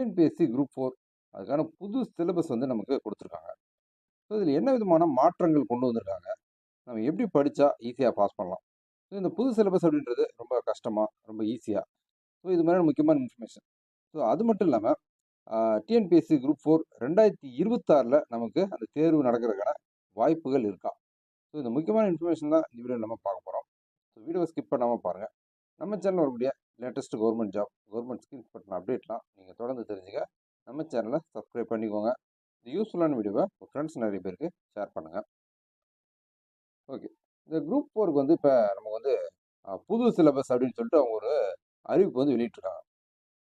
TNPSC group four அதுக்கான புது syllabus வந்து நமக்கு கொடுத்துருக்காங்க. ஸோ இதில் என்ன விதமான மாற்றங்கள் கொண்டு வந்திருக்காங்க? நம்ம எப்படி படித்தா ஈஸியாக பாஸ் பண்ணலாம்? ஸோ இந்த புது சிலபஸ் அப்படின்றது ரொம்ப கஷ்டமாக ரொம்ப ஈஸியாக ஸோ இது மாதிரி முக்கியமான இன்ஃபர்மேஷன் ஸோ அது மட்டும் இல்லாமல் டிஎன்பிஎஸ்சி குரூப் ஃபோர் ரெண்டாயிரத்தி இருபத்தாறில் நமக்கு அந்த தேர்வு நடக்கிறதுக்கான வாய்ப்புகள் இருக்கா? ஸோ இந்த முக்கியமான இன்ஃபர்மேஷன் தான் இந்த வீடியோ நம்ம பார்க்க போகிறோம் ஸோ வீடியோவை ஸ்கிப் பண்ணாமல் பாருங்கள் நம்ம சேனல் வரக்கூடிய latest government job government schemes பற்றின அப்டேட்லாம் நீங்கள் தொடர்ந்து தெரிஞ்சுக்க நம்ம சேனலை சப்ஸ்கிரைப் பண்ணிக்கோங்க. இந்த யூஸ்ஃபுல்லான வீடியோவை உங்கள் ஃப்ரெண்ட்ஸ் நிறைய பேருக்கு ஷேர் பண்ணுங்கள் ஓகே இந்த குரூப் ஃபோருக்கு வந்து இப்போ நமக்கு வந்து புது சிலபஸ் அப்படின்னு சொல்லிட்டு அவங்க ஒரு அறிவிப்பு வந்து வெளியிட்டிருக்காங்க.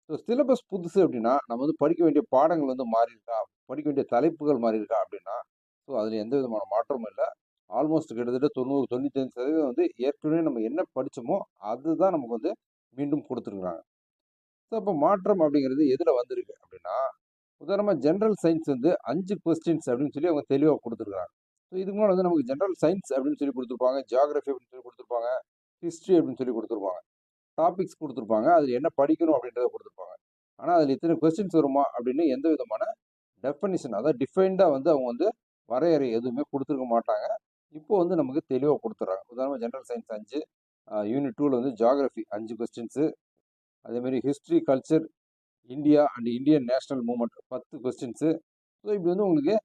ஸோ சிலபஸ் புதுசு அப்படின்னா நம்ம வந்து படிக்க வேண்டிய பாடங்கள் வந்து மாறி இருக்கா படிக்க வேண்டிய தலைப்புகள் மாறி இருக்கா அப்படின்னா ஸோ அதில் எந்த விதமான மாற்றமும் இல்லை. ஆல்மோஸ்ட் கிட்டத்தட்ட தொண்ணூறு தொண்ணூத்தஞ்சு சதவீதம் வந்து ஏற்கனவே நம்ம என்ன படித்தோமோ அதுதான் நமக்கு வந்து மீண்டும் கொடுத்துருக்குறாங்க. ஸோ அப்போ மாற்றம் அப்படிங்கிறது எதில் வந்திருக்கு அப்படின்னா உதாரணமாக ஜென்ரல் சயின்ஸ் வந்து அஞ்சு கொஸ்டின்ஸ் அப்படின்னு சொல்லி அவங்க தெளிவாக கொடுத்துருக்காங்க ஸோ இதுக்கு முன்னாடி வந்து நமக்கு ஜென்ரல் சயின்ஸ் அப்படின்னு சொல்லி கொடுத்துருப்பாங்க ஜியாகிரஃபி அப்படின்னு சொல்லி கொடுத்துருப்பாங்க ஹிஸ்ட்ரி அப்படின்னு சொல்லி கொடுத்துருப்பாங்க டாபிக்ஸ் கொடுத்துருப்பாங்க அதில் என்ன படிக்கணும் அப்படின்றத கொடுத்துருப்பாங்க. ஆனால் அதில் இத்தனை கொஸ்டின்ஸ் வருமா அப்படின்னு எந்த விதமான டெஃபனிஷன் அதாவது டிஃபைன்டாக வந்து அவங்க வந்து வரையறை எதுவுமே கொடுத்துருக்க மாட்டாங்க. இப்போ வந்து நமக்கு தெளிவாக கொடுத்துட்றாங்க. உதாரணமாக ஜென்ரல் சயின்ஸ் அஞ்சு யூனிட் டூவில் வந்து ஜியாகிரஃபி அஞ்சு கொஸ்டின்ஸு அதேமாரி history culture India and Indian national movement பத்து கொஸ்டின்ஸு ஸோ இப்படி வந்து உங்களுக்கு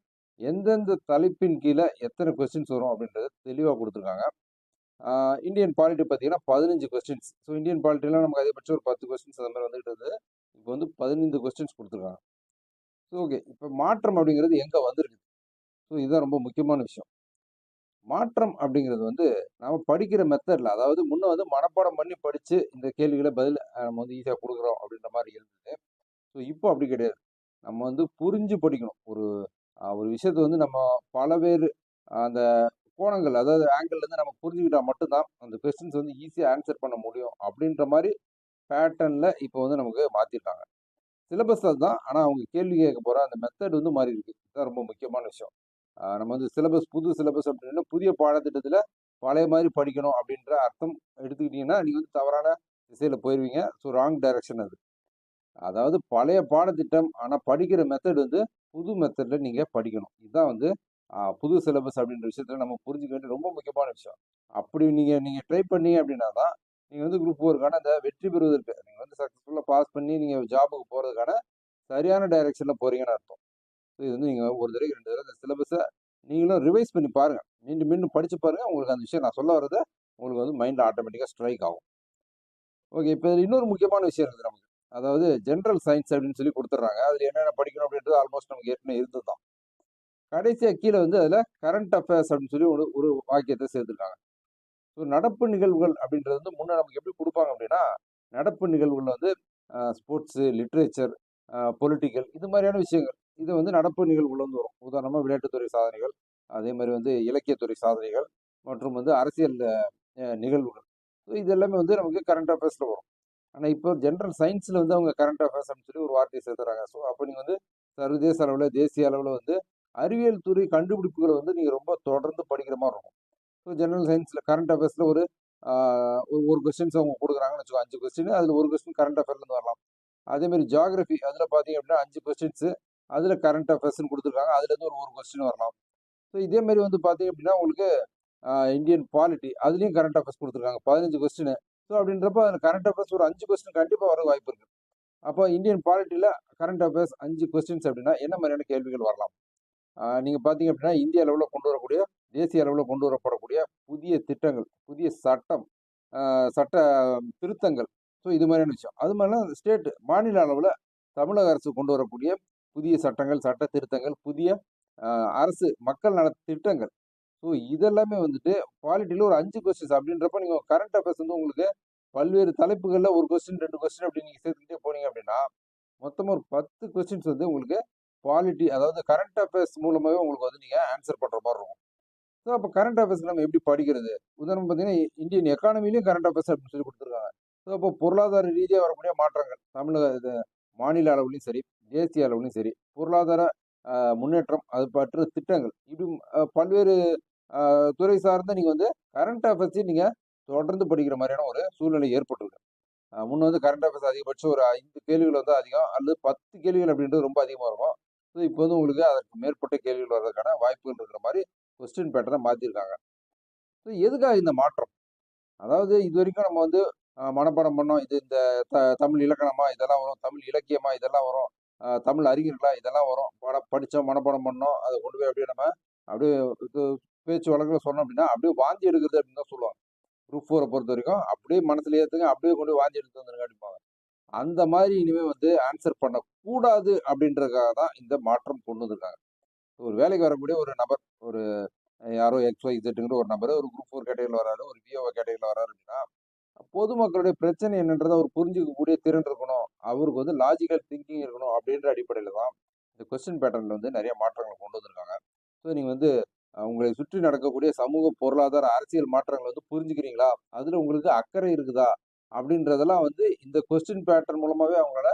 எந்தெந்த தலைப்பின் கீழே எத்தனை கொஸ்டின்ஸ் வரும் அப்படின்றது தெளிவாக கொடுத்துருக்காங்க. இந்தியன் பாலிட்டி பார்த்தீங்கன்னா பதினஞ்சு கொஸ்டின்ஸ் ஸோ இந்தியன் பாலிட்டிலாம் நமக்கு அதிகபட்சம் ஒரு பத்து கொஸ்டின்ஸ் அந்த மாதிரி வந்துகிட்டு இருந்தது. இப்போ வந்து பதினைந்து கொஸ்டின்ஸ் கொடுத்துருக்காங்க. ஸோ ஓகே இப்போ மாற்றம் அப்படிங்கிறது எங்கே வந்திருக்கு ஸோ இதுதான் ரொம்ப முக்கியமான விஷயம். மாற்றம் அப்படிங்கிறது வந்து நம்ம படிக்கிற மெத்தடில் அதாவது முன்ன வந்து மனப்பாடம் பண்ணி படித்து இந்த கேள்விகளை பதில் நம்ம வந்து ஈஸியாக கொடுக்குறோம் அப்படின்ற மாதிரி இருந்தது. ஸோ இப்போ அப்படி கிடையாது. நம்ம வந்து புரிஞ்சு படிக்கணும். ஒரு ஒரு விஷயத்தை வந்து நம்ம பல பேர் அந்த கோணங்கள் அதாவது ஆங்கிள்லேருந்து நம்ம புரிஞ்சுக்கிட்டால் மட்டும்தான் அந்த கொஸ்டின்ஸ் வந்து ஈஸியாக ஆன்சர் பண்ண முடியும் அப்படின்ற மாதிரி பேட்டர்னில் இப்போ வந்து நமக்கு மாற்றிருக்காங்க சிலபஸ் அதுதான். ஆனால் அவங்க கேள்வி கேட்க போகிற அந்த மெத்தட் வந்து மாறி இருக்கு இதுதான் ரொம்ப முக்கியமான விஷயம். நம்ம வந்து சிலபஸ் புது சிலபஸ் அப்படின்னா புதிய பாடத்திட்டத்தில் பழைய மாதிரி படிக்கணும் அப்படின்ற அர்த்தம் எடுத்துக்கிட்டிங்கன்னா நீங்கள் வந்து தவறான திசையில் போயிடுவீங்க ஸோ ராங் டைரக்ஷன் அது. அதாவது பழைய பாடத்திட்டம் ஆனால் படிக்கிற மெத்தட் வந்து புது மெத்தடில் நீங்கள் படிக்கணும். இதுதான் வந்து புது சிலபஸ் அப்படின்ற விஷயத்தில் நம்ம புரிஞ்சுக்க வேண்டிய ரொம்ப முக்கியமான விஷயம். அப்படி நீங்கள் நீங்கள் ட்ரை பண்ணீங்க அப்படின்னா தான் நீங்கள் வந்து குரூப் ஃபோருக்கான அந்த வெற்றி பெறுவதற்கு நீங்கள் வந்து சக்ஸஸ்ஃபுல்லாக பாஸ் பண்ணி நீங்கள் ஜாபுக்கு போகிறதுக்கான சரியான டைரக்ஷனில் போகிறீங்கன்னு அர்த்தம். ஸோ இது வந்து நீங்கள் ஒரு தடவை ரெண்டு தடவை இந்த சிலபஸை நீங்களும் ரிவைஸ் பண்ணி பாருங்கள் மீண்டும் மீண்டும் படித்து பாருங்கள் உங்களுக்கு அந்த விஷயம் நான் சொல்ல வரதை உங்களுக்கு வந்து மைண்டில் ஆட்டோமேட்டிக்காக ஸ்ட்ரைக் ஆகும். ஓகே இப்போ இன்னொரு முக்கியமான விஷயம் இருக்குது நமக்கு. அதாவது ஜென்ரல் சயின்ஸ் அப்படின்னு சொல்லி கொடுத்துட்றாங்க. அதில் என்னென்ன படிக்கணும் அப்படின்றது ஆல்மோஸ்ட் நமக்கு ஏற்கனவே இருந்தது தான் கடைசியாக கீழே வந்து அதில் கரண்ட் அஃபேர்ஸ் அப்படின்னு சொல்லி ஒரு ஒரு வாக்கியத்தை சேர்த்துருக்காங்க. ஸோ நடப்பு நிகழ்வுகள் அப்படின்றது வந்து முன்னே நமக்கு எப்படி கொடுப்பாங்க அப்படின்னா நடப்பு நிகழ்வுகள் வந்து ஸ்போர்ட்ஸு லிட்ரேச்சர் பொலிட்டிக்கல் இது மாதிரியான விஷயங்கள். இது வந்து நடப்பு நிகழ்வுகள் வந்து வரும். உதாரணமாக விளையாட்டுத்துறை சாதனைகள் அதே மாதிரி வந்து இலக்கியத்துறை சாதனைகள் மற்றும் வந்து அரசியல் நிகழ்வுகள். ஸோ இது எல்லாமே வந்து நமக்கு கரண்ட் அஃபேர்ஸில் வரும். ஆனால் இப்போ ஜென்ரல் சயின்ஸில் வந்து அவங்க கரண்ட் அஃபேர்ஸ்னு அப்படின்னு சொல்லி ஒரு வார்த்தையை சேர்த்துறாங்க. ஸோ அப்போ நீங்கள் வந்து சர்வதேச அளவில் தேசிய அளவில் வந்து அறிவியல் துறை கண்டுபிடிப்புகளை வந்து நீங்கள் ரொம்ப தொடர்ந்து படிக்கிற மாதிரி இருக்கும். ஸோ ஜென்ரல் சயின்ஸில் கரண்ட் அஃபேர்ஸில் ஒரு ஒரு ஒரு கொஸ்டின்ஸ் அவங்க கொடுக்குறாங்கன்னு வச்சுக்கோ அஞ்சு கொஸ்டின் அதில் ஒரு கொஸ்டின் கரண்ட் அஃபேர்லேருந்து வரலாம். அதே மாதிரி ஜியாகிரஃபி அதில் பார்த்தீங்க அப்படின்னா அஞ்சு கொஸ்டின்ஸு அதில் கரண்ட் அஃபேர்ஸ்னு கொடுத்துருக்காங்க. அதுலேருந்து ஒரு ஒரு கொஸ்டின் வரலாம். ஸோ இதே மாதிரி வந்து பார்த்தீங்க அப்படின்னா உங்களுக்கு இந்தியன் பாலிட்டி அதுலேயும் கரண்ட் அஃபேர்ஸ் கொடுத்துருக்காங்க. பதினஞ்சு கொஸ்டின் ஸோ அப்படின்றப்ப அதில் கரண்ட் அஃபேர்ஸ் ஒரு அஞ்சு கொஸ்டின் கண்டிப்பாக வர வாய்ப்பு இருக்குது அப்போ இந்தியன் பாலிட்டியில் கரண்ட் அஃபேர்ஸ் அஞ்சு கொஸ்டின்ஸ் அப்படின்னா என்ன மாதிரியான கேள்விகள் வரலாம்? நீங்கள் பார்த்தீங்க அப்படின்னா இந்திய அளவில் கொண்டு வரக்கூடிய தேசிய அளவில் கொண்டு வரப்படக்கூடிய புதிய திட்டங்கள் புதிய சட்டம் சட்ட திருத்தங்கள். ஸோ இது மாதிரியான விஷயம். அது மாதிரிலாம் ஸ்டேட் மாநில அளவில் தமிழக அரசு கொண்டு வரக்கூடிய புதிய சட்டங்கள் சட்ட திருத்தங்கள் புதிய அரசு மக்கள் நல திட்டங்கள். ஸோ இதெல்லாமே வந்துட்டு குவாலிட்டியில் ஒரு அஞ்சு கொஸ்டின்ஸ் அப்படின்றப்ப நீங்கள் கரண்ட் அஃபேர்ஸ் வந்து உங்களுக்கு பல்வேறு தலைப்புகளில் ஒரு கொஸ்டின் ரெண்டு கொஸ்டின் அப்படி நீங்கள் சேர்த்துக்கிட்டே போனீங்க அப்படின்னா மொத்தமாக ஒரு பத்து கொஸ்டின்ஸ் வந்து உங்களுக்கு குவாலிட்டி அதாவது கரண்ட் அஃபேர்ஸ் மூலமாகவே உங்களுக்கு வந்து நீங்கள் ஆன்சர் பண்ணுற மாதிரி இருக்கும். ஸோ அப்போ கரண்ட் அஃபேர்ஸ் நம்ம எப்படி படிக்கிறது? உதாரணம் பார்த்தீங்கன்னா இந்தியன் எக்கானமிலையும் கரண்ட் அஃபேர்ஸ் அப்படின்னு சொல்லி கொடுத்துருக்காங்க. ஸோ அப்போ பொருளாதார ரீதியாக வரக்கூடிய மாற்றங்கள் தமிழக இது மாநில அளவுலையும் சரி தேசிய அளவுலையும் சரி பொருளாதார முன்னேற்றம் அது பற்ற திட்டங்கள் இப்படி பல்வேறு துறை சார்ந்த நீங்கள் வந்து கரண்ட் அஃபேர்ஸையும் நீங்கள் தொடர்ந்து படிக்கிற மாதிரியான ஒரு சூழ்நிலை ஏற்பட்டுருக்கு. முன்னே வந்து கரண்ட் அஃபேர்ஸ் அதிகபட்சம் ஒரு ஐந்து கேள்விகள் வந்து அதிகம் அல்லது பத்து கேள்விகள் அப்படின்றது ரொம்ப அதிகமாக இருக்கும். ஸோ இப்போ வந்து உங்களுக்கு அதற்கு மேற்பட்ட கேள்விகள் வர்றதுக்கான வாய்ப்புகள் இருக்கிற மாதிரி கொஸ்டின் பேட்டர்னை மாற்றிருக்காங்க ஸோ எதுக்காக இந்த மாற்றம்? அதாவது இது வரைக்கும் நம்ம வந்து மனப்பாடம் பண்ணோம் இது இந்த த தமிழ் இலக்கணமா இதெல்லாம் வரும் தமிழ் இலக்கியமா இதெல்லாம் வரும் தமிழ் அறிஞர்களா இதெல்லாம் வரும். பட படித்தோம் மனப்பாடம் பண்ணோம். அதை கொண்டு போய் அப்படியே நம்ம அப்படியே பேச்சு வழக்கில் சொன்னோம் அப்படின்னா அப்படியே வாந்தி எடுக்கிறது அப்படின்னு தான் சொல்லுவாங்க. குரூப் ஃபோரை பொறுத்த வரைக்கும் அப்படியே மனசுல ஏற்றுங்க அப்படியே கொண்டு வாந்தி எடுத்து வந்துருங்க அப்படிப்பாங்க அந்த மாதிரி இனிமேல் வந்து ஆன்சர் பண்ணக்கூடாது அப்படின்றதுக்காக தான் இந்த மாற்றம் கொண்டு வந்திருக்காங்க. ஒரு வேலைக்கு வரக்கூடிய ஒரு நபர் ஒரு யாரோ எக்ஸ் ஒய் இசட்டுங்கிற ஒரு நபர் ஒரு குரூப் ஃபோர் கேட்டகரியில் வராரு ஒரு விஓ கேட்டகரியில் வராரு அப்படின்னா பொதுமக்களுடைய பிரச்சனை என்னன்றதை அவர் புரிஞ்சுக்கக்கூடிய திறன் இருக்கணும். அவருக்கு வந்து லாஜிக்கல் திங்கிங் இருக்கணும் அப்படின்ற அடிப்படையில் தான் இந்த கொஸ்டின் பேட்டர்னில் வந்து நிறைய மாற்றங்களை கொண்டு வந்திருக்காங்க. ஸோ நீங்கள் வந்து உங்களை சுற்றி நடக்கக்கூடிய சமூக பொருளாதார அரசியல் மாற்றங்களை வந்து புரிஞ்சுக்கிறீங்களா? அதில் உங்களுக்கு அக்கறை இருக்குதா? அப்படின்றதெல்லாம் வந்து இந்த கொஸ்டின் பேட்டர்ன் மூலமாகவே அவங்களால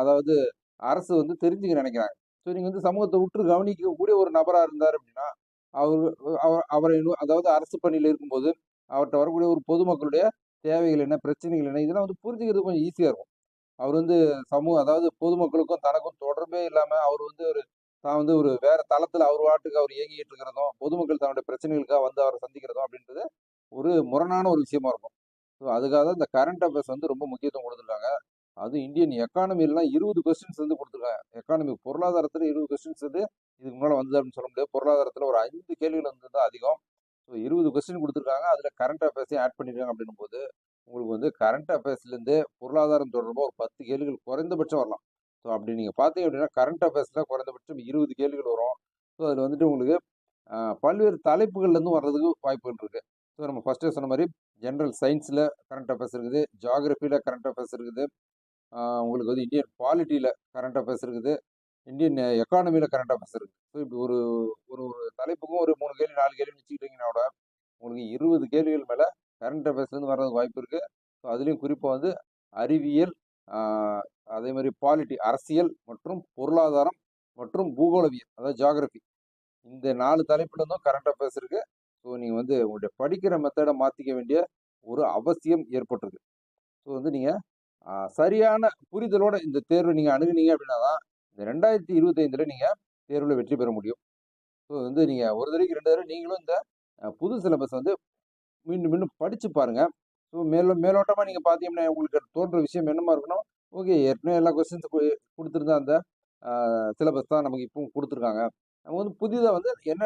அதாவது அரசு வந்து தெரிஞ்சுக்க நினைக்கிறாங்க. ஸோ நீங்கள் வந்து சமூகத்தை உற்று கவனிக்கக்கூடிய ஒரு நபராக இருந்தார் அப்படின்னா அவர் அவர் அவரை அதாவது அரசு பணியில் இருக்கும்போது அவர்கிட்ட வரக்கூடிய ஒரு பொதுமக்களுடைய தேவைகள் என்ன பிரச்சனைகள் என்ன இதெல்லாம் வந்து புரிஞ்சுக்கிறது கொஞ்சம் ஈஸியாக இருக்கும். அவர் வந்து சமூகம் அதாவது பொதுமக்களுக்கும் தனக்கும் தொடர்பே இல்லாமல் அவர் வந்து ஒரு தான் வந்து ஒரு வேற தளத்தில் அவர் வாட்டுக்கு அவர் இயங்கிட்டு இருக்கிறதும் பொதுமக்கள் தன்னுடைய பிரச்சனைகளுக்காக வந்து அவரை சந்திக்கிறதும் அப்படின்றது ஒரு முரணான ஒரு விஷயமா இருக்கும். ஸோ அதுக்காக தான் இந்த கரண்ட் அஃபேர்ஸ் வந்து ரொம்ப முக்கியத்துவம் கொடுத்துருக்காங்க. அதுவும் இந்தியன் எக்கானமிலாம் இருபது கொஸ்டின்ஸ் வந்து கொடுத்துருக்காங்க. எக்கானமி பொருளாதாரத்தில் இருபது கொஸ்டின்ஸ் வந்து இதுக்கு முன்னால் வந்தது அப்படின்னு சொல்ல முடியாது. பொருளாதாரத்தில் ஒரு ஐந்து கேள்விகள் வந்து தான் அதிகம். ஸோ இருபது கொஸ்டின் கொடுத்துருக்காங்க. அதில் கரண்ட் அஃபேர்ஸையும் ஆட் பண்ணியிருக்காங்க அப்படின்னும் போது உங்களுக்கு வந்து கரண்ட் அஃபேர்ஸ்லேருந்து பொருளாதாரம் தொடர்பாக ஒரு பத்து கேள்விகள் குறைந்தபட்சம் வரலாம். ஸோ அப்படி நீங்கள் பார்த்தீங்க அப்படின்னா கரண்ட் அஃபேர்ஸில் குறைந்தபட்சம் இருபது கேள்விகள் வரும். ஸோ அதில் வந்துட்டு உங்களுக்கு பல்வேறு தலைப்புகள்லேருந்து வர்றதுக்கு வாய்ப்புகள் இருக்குது ஸோ நம்ம ஃபஸ்ட்டே சொன்ன மாதிரி ஜென்ரல் சயின்ஸில் கரண்ட் அஃபேர்ஸ் இருக்குது. ஜியாகிரஃபியில் கரண்ட் அஃபேர்ஸ் இருக்குது. உங்களுக்கு வந்து இந்தியன் பாலிட்டியில் கரண்ட் அஃபேர்ஸ் இருக்குது. இந்தியன் எக்கானமியில் கரண்ட் அஃபேர்ஸ் இருக்குது ஸோ இப்படி ஒரு ஒரு ஒரு தலைப்புக்கும் ஒரு மூணு கேள்வி நாலு கேள்வி வச்சுக்கிட்டீங்கன்னா கூட உங்களுக்கு இருபது கேள்விகள் மேலே கரண்ட் அஃபேர்ஸ்லேருந்து வர்றதுக்கு வாய்ப்பு இருக்குது ஸோ அதுலேயும் குறிப்பாக வந்து அறிவியல் அதே மாதிரி பாலிட்டி அரசியல் மற்றும் பொருளாதாரம் மற்றும் பூகோளவியல் அதாவது ஜாகிரபி இந்த நாலு தலைப்புல இருந்தும் கரண்ட் அஃபேர்ஸ் இருக்குது ஸோ நீங்கள் வந்து உங்களுடைய படிக்கிற மெத்தடை மாற்றிக்க வேண்டிய ஒரு அவசியம் ஏற்பட்டிருக்கு. ஸோ வந்து நீங்கள் சரியான புரிதலோட இந்த தேர்வை நீங்கள் அணுகுனீங்க அப்படின்னா தான் இந்த ரெண்டாயிரத்தி இருபத்தைந்தில் நீங்கள் தேர்வில் வெற்றி பெற முடியும். ஸோ வந்து நீங்கள் ஒரு தடவைக்கு ரெண்டு தடவை நீங்களும் இந்த புது சிலபஸ் வந்து மீண்டும் மீண்டும் படித்து பாருங்க. ஸோ மேலோ மேலோட்டமாக நீங்கள் பார்த்தீங்கன்னா உங்களுக்கு தோன்ற விஷயம் என்னமா இருக்கணும்? ஓகே ஏற்கனவே எல்லா கொஸ்டின்ஸ் கொடுத்துருந்தா அந்த சிலபஸ் தான் நமக்கு இப்பவும் கொடுத்துருக்காங்க. நம்ம வந்து புதிதாக வந்து என்ன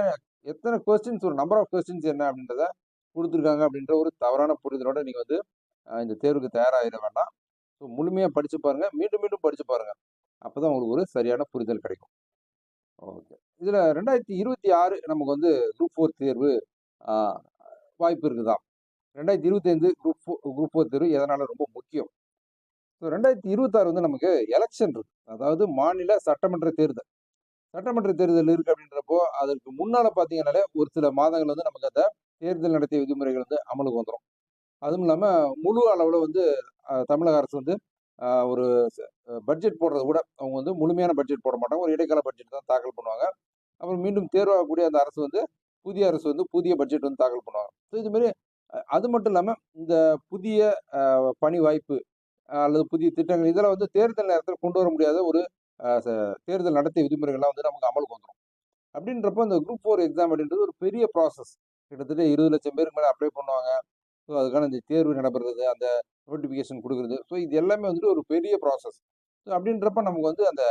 எத்தனை கொஸ்டின்ஸ் ஒரு நம்பர் ஆஃப் கொஸ்டின்ஸ் என்ன அப்படின்றத கொடுத்துருக்காங்க அப்படின்ற ஒரு தவறான புரிதலோட நீங்கள் வந்து இந்த தேர்வுக்கு தயாராகிட வேண்டாம். ஸோ முழுமையாக படித்து பாருங்கள் மீண்டும் மீண்டும் படித்து பாருங்கள் அப்போ தான் உங்களுக்கு ஒரு சரியான புரிதல் கிடைக்கும். ஓகே. இதில் ரெண்டாயிரத்தி இருபத்தி ஆறு நமக்கு வந்து குரூப் ஃபோர் தேர்வு வாய்ப்பு இருக்குதான் ரெண்டாயிரத்தி இருபத்தைந்து குரூப் ஃபோர் குரூப் ஃபோர் தேர்வு எதனால் ரொம்ப முக்கியம்? ஸோ ரெண்டாயிரத்தி இருபத்தாறு வந்து நமக்கு எலெக்ஷன் இருக்கு. அதாவது மாநில சட்டமன்ற தேர்தல். சட்டமன்ற தேர்தல் இருக்கு அப்படின்றப்போ அதற்கு முன்னால் பார்த்தீங்கன்னாலே ஒரு சில மாதங்கள் வந்து நமக்கு அந்த தேர்தல் நடத்திய விதிமுறைகள் வந்து அமலுக்கு வந்துடும் அதுவும் இல்லாமல் முழு அளவில் வந்து தமிழக அரசு வந்து ஒரு பட்ஜெட் போடுறது கூட அவங்க வந்து முழுமையான பட்ஜெட் போட மாட்டாங்க. ஒரு இடைக்கால பட்ஜெட் தான் தாக்கல் பண்ணுவாங்க. அப்புறம் மீண்டும் தேர்வாகக்கூடிய அந்த அரசு வந்து புதிய அரசு வந்து புதிய பட்ஜெட் வந்து தாக்கல் பண்ணுவாங்க. ஸோ இதுமாரி அது மட்டும் இல்லாமல் இந்த புதிய பணி வாய்ப்பு அல்லது புதிய திட்டங்கள் இதெல்லாம் வந்து தேர்தல் நேரத்தில் கொண்டு வர முடியாத ஒரு ச- தேர்தல் நடத்திய விதிமுறைகள்லாம் வந்து நமக்கு அமலுக்கு வந்துடும் அப்படின்றப்போ இந்த குரூப் ஃபோர் எக்ஸாம் அப்படின்றது ஒரு பெரிய ப்ராசஸ் கிட்டத்தட்ட இருபது லட்சம் பேருக்கு மேலே அப்ளை பண்ணுவாங்க. ஸோ அதுக்கான இந்த தேர்வு நடைபெறது அந்த நோட்டிஃபிகேஷன் கொடுக்குறது. ஸோ இது எல்லாமே வந்துட்டு ஒரு பெரிய ப்ராசஸ் ஸோ அப்படின்றப்ப நமக்கு வந்து அந்த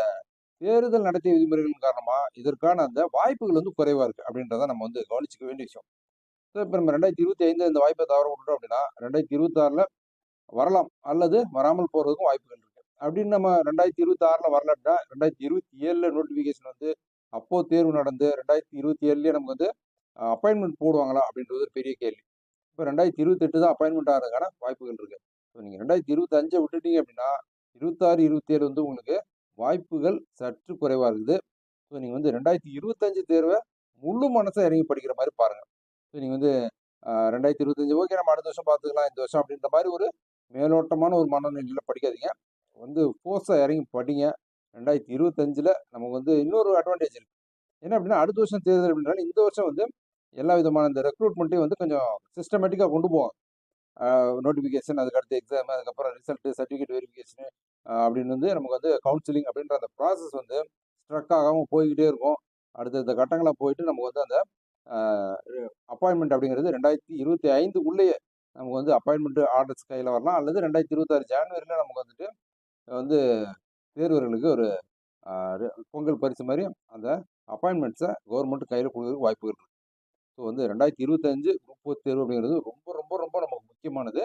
தேர்தல் நடத்திய விதிமுறைகளின் காரணமாக இதற்கான அந்த வாய்ப்புகள் வந்து குறைவாக இருக்குது அப்படின்றத நம்ம வந்து கவனிச்சிக்க வேண்டிய விஷயம். ஸோ இப்போ நம்ம ரெண்டாயிரத்தி இருபத்தி ஐந்து இந்த வாய்ப்பை தவற விட்டுட்டோம் அப்படின்னா ரெண்டாயிரத்தி இருபத்தாறில் வரலாம். அல்லது வராமல் போகிறதுக்கும் வாய்ப்புகள் இருக்குது அப்படின்னு நம்ம ரெண்டாயிரத்தி இருபத்தி ஆறில் வரலன்னா ரெண்டாயிரத்தி இருபத்தி ஏழில் நோட்டிஃபிகேஷன் வந்து அப்போது தேர்வு நடந்து ரெண்டாயிரத்தி இருபத்தி ஏழுலேயே நமக்கு வந்து அப்பாயின்மெண்ட் போடுவாங்களா அப்படின்றது ஒரு பெரிய கேள்வி. இப்போ ரெண்டாயிரத்தி இருபத்தெட்டு தான் அப்பாயின்மெண்ட் ஆகிறதுக்கான வாய்ப்புகள் இருக்குது ஸோ நீங்கள் ரெண்டாயிரத்தி இருபத்தஞ்சை விட்டுட்டீங்க அப்படின்னா இருபத்தாறு இருபத்தேழு வந்து உங்களுக்கு வாய்ப்புகள் சற்று குறைவாக இருக்குது. ஸோ நீங்கள் வந்து ரெண்டாயிரத்தி இருபத்தஞ்சு தேர்வை முழு மனசாக இறங்கி படிக்கிற மாதிரி பாருங்கள் ஸோ நீங்கள் வந்து ரெண்டாயிரத்தி இருபத்தஞ்சு ஓகே நம்ம அடுத்த வருஷம் பார்த்துக்கலாம் இந்த வருஷம் அப்படின்ற மாதிரி ஒரு மேலோட்டமான ஒரு மனநிலையில் படிக்காதீங்க. வந்து ஃபோர்ஸாக இறங்கி படிங்க. ரெண்டாயிரத்தி இருபத்தஞ்சில் நமக்கு வந்து இன்னொரு அட்வான்டேஜ் இருக்குது என்ன அப்படின்னா அடுத்த வருஷம் தேர்தல் அப்படின்றாலும் இந்த வருஷம் வந்து எல்லா விதமான இந்த ரெக்ரூட்மெண்ட்டையும் வந்து கொஞ்சம் சிஸ்டமேட்டிக்காக கொண்டு போவாங்க. நோட்டிஃபிகேஷன் அதுக்கடுத்து எக்ஸாம் அதுக்கப்புறம் ரிசல்ட்டு சர்டிஃபிகேட் வெரிஃபிகேஷனு அப்படின்னு வந்து நமக்கு வந்து கவுன்சிலிங் அப்படின்ற அந்த ப்ராசஸ் வந்து ஸ்ட்ரக் ஆகாமல் போய்கிட்டே இருக்கும். அடுத்தடுத்த கட்டங்களாக போயிட்டு நமக்கு வந்து அந்த அப்பாயின்மெண்ட் அப்படிங்கிறது ரெண்டாயிரத்தி இருபத்தி ஐந்து உள்ளேயே நமக்கு வந்து அப்பாயின்மெண்ட் ஆர்டர்ஸ் கையில் வரலாம். அல்லது ரெண்டாயிரத்தி இருபத்தாறு ஜான்வரியில் நமக்கு வந்துட்டு வந்து தேர்வர்களுக்கு ஒரு பொங்கல் பரிசு மாதிரி அந்த அப்பாயின்மெண்ட்ஸை கவர்மெண்ட் கையில் கொடுக்கறதுக்கு வாய்ப்புகள் இருக்குது ஸோ வந்து ரெண்டாயிரத்தி இருபத்தஞ்சு குரூப் ஃபோர் தேர்வு அப்படிங்கிறது ரொம்ப ரொம்ப ரொம்ப நமக்கு முக்கியமானது.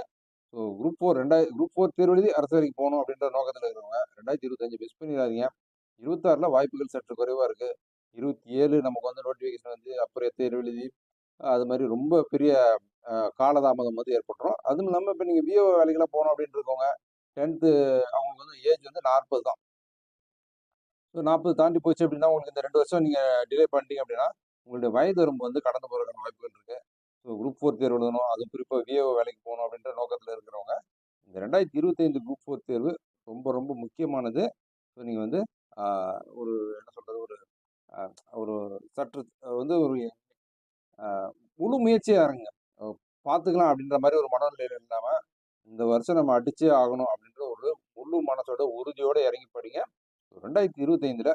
ஸோ குரூப் ஃபோர் ரெண்டாயிரம் குரூப் ஃபோர் தேர்வு எழுதி அரசு வரைக்கும் போகணும் அப்படின்ற நோக்கத்தில் இருக்கிறவங்க ரெண்டாயிரத்தி இருபத்தஞ்சு மிஸ் பண்ணிடாதீங்க. இருபத்தாறில் வாய்ப்புகள் சற்று குறைவாக இருக்குது இருபத்தி ஏழு நமக்கு வந்து நோட்டிஃபிகேஷன் வந்து அப்புறம் தேர்வு எழுதி அது மாதிரி ரொம்ப பெரிய காலதாமதம் வந்து ஏற்பட்டுரும். அதுவும் இல்லாமல் இப்போ நீங்கள் பிஓ வேலைக்கெல்லாம் போகணும் அப்படின்னு இருக்கவங்க டென்த்து அவங்களுக்கு வந்து ஏஜ் வந்து நாற்பது தான். ஸோ நாற்பது தாண்டி போச்சு அப்படின்னா உங்களுக்கு இந்த ரெண்டு வருஷம் நீங்கள் டிலே பண்ணிட்டீங்க அப்படின்னா உங்களுடைய வயது வரம்பு வந்து கடந்து போகிறதுக்கான வாய்ப்புகள் இருக்குது ஸோ குரூப் ஃபோர் தேர்வு எழுதணும். அதுவும் குறிப்பாக விஏஓ வேலைக்கு போகணும் அப்படின்ற நோக்கத்தில் இருக்கிறவங்க இந்த ரெண்டாயிரத்தி இருபத்தைந்து குரூப் ஃபோர் தேர்வு ரொம்ப ரொம்ப முக்கியமானது. ஸோ நீங்கள் வந்து ஒரு என்ன சொல்கிறது ஒரு ஒரு சற்று வந்து ஒரு முழு முயற்சியாக இறங்குங்க பார்த்துக்கலாம் அப்படின்ற மாதிரி ஒரு மனநிலையில் இல்லாமல் இந்த வருஷம் நம்ம அடிச்சே ஆகணும் அப்படின்ற ஒரு முழு மனசோட உறுதியோடு இறங்கி படிங்க. ரெண்டாயிரத்தி இருபத்தைந்தில்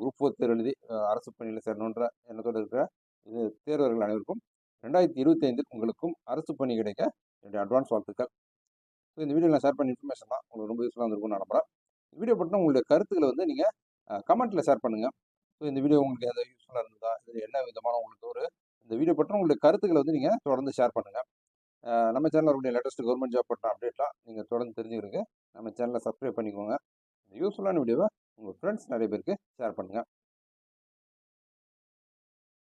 குரூப் ஃபோர் தேர்வு எழுதி அரசு பணியில் சேரணுன்ற எண்ணத்தோடு இருக்கிற இது தேர்வர்கள் அனைவருக்கும் ரெண்டாயிரத்தி இருபத்தி ஐந்தில் உங்களுக்கும் அரசு பணி கிடைக்க என்னுடைய அட்வான்ஸ் வாழ்த்துக்கள். ஸோ இந்த வீடியோ நான் ஷேர் பண்ண இன்ஃபர்மேஷன் தான் உங்களுக்கு ரொம்ப யூஸ்ஃபுல்லாக இருந்திருக்கும்னு நம்புறேன். இந்த வீடியோ பற்றின உங்களுடைய கருத்துக்களை வந்து நீங்கள் கமெண்ட்டில் ஷேர் பண்ணுங்கள் ஸோ இந்த வீடியோ உங்களுக்கு எதாவது யூஸ்ஃபுல்லாக இருந்ததா இது என்ன விதமான உங்களுக்கு ஒரு இந்த வீடியோ பற்றின உங்களுடைய கருத்துக்களை வந்து நீங்கள் தொடர்ந்து ஷேர் பண்ணுங்கள் நம்ம சேனலில் இருக்கக்கூடிய லேட்டஸ்ட் கவர்மெண்ட் ஜாப் பற்றின அப்டேட்லாம் நீங்கள் தொடர்ந்து தெரிஞ்சுக்கிறதுக்கு நம்ம சேனலை சப்ஸ்கிரைப் பண்ணிக்கோங்க. இந்த யூஸ்ஃபுல்லான வீடியோவை உங்கள் ஃப்ரெண்ட்ஸ் நிறைய பேருக்கு ஷேர் பண்ணுங்கள்